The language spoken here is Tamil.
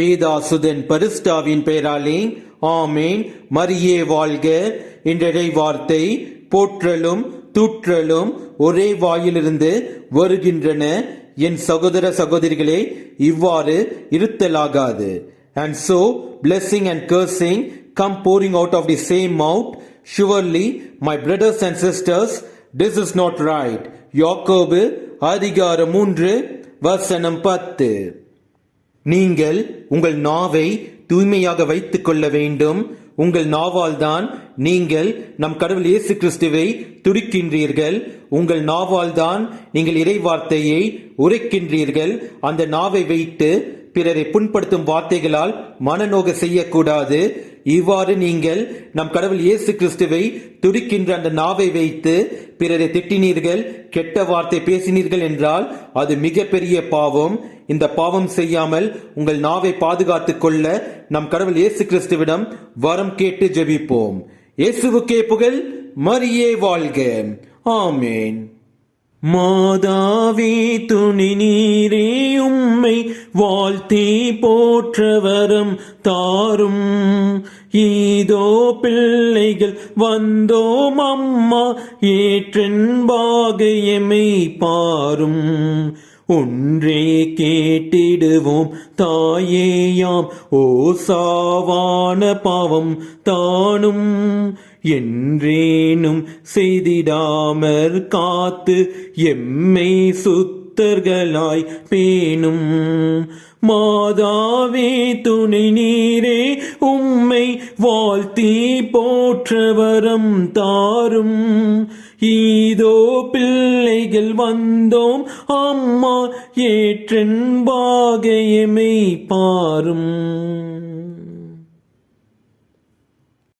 பேதாசுதன் பரிஸ்டாவின் பெயராலே ஆமேன். மரியே வாழ்க. என்ற வார்த்தை போற்றலும் தூற்றலும் ஒரே வாயிலிருந்து வருகின்றன. என் சகோதர சகோதரிகளே இவ்வாறு இருத்தலாகாது. And so blessing and cursing come pouring out of the same out surely my brothers and sisters this is not right யாக்கோபு அதிகாரம் மூன்று வசனம் பத்து. நீங்கள் உங்கள் நாவை தூய்மையாக வைத்துக் கொள்ள வேண்டும். உங்கள் நாவால் தான் நீங்கள் நம் கடவுள் இயேசு கிறிஸ்துவை துடிக்கின்றீர்கள். உங்கள் நாவால் தான் நீங்கள் இறைவார்த்தையை உரைக்கின்றீர்கள். அந்த நாவை வைத்து பிறரை புண்படுத்தும் வார்த்தைகளால் மனநோக செய்யக்கூடாது. இவ்வாறு நீங்கள் நம் கடவுள் இயேசு கிறிஸ்துவை துடிக்கின்ற அந்த நாவை வைத்து பிறரை திட்டினீர்கள் கெட்ட வார்த்தை பேசினீர்கள் என்றால் அது மிகப்பெரிய பாவம். இந்த பாவம் செய்யாமல் உங்கள் நாவை பாதுகாத்துக் கொள்ள நம் கடவுள் இயேசு கிறிஸ்துவிடம் வரம் கேட்டு ஜெபிப்போம். இயேசுவுக்கே புகழ் மரியே வாழ்க. ஆமேன். மாதாவே துணி நீரே உம்மை வாழ்த்தி போற்றவரம் தாரும். ஈதோ பிள்ளைகள் வந்தோம் அம்மா ஏற்றென்பாக எமை பாரும். ஒன்றே கேட்டிடுவோம் தாயேயாம். ஓ சாவான பாவம் தானும். என்றேனும் செய்திடாமற் காத்து எம்மை சுத்தர்களாய் பேணும். மாதாவே துணை நீரே வாழ்த்தி போற்றவரம் தாரும். ஈதோ பிள்ளைகள் வந்தோம் அம்மா ஏற்றென்பாக எமை பாரும்.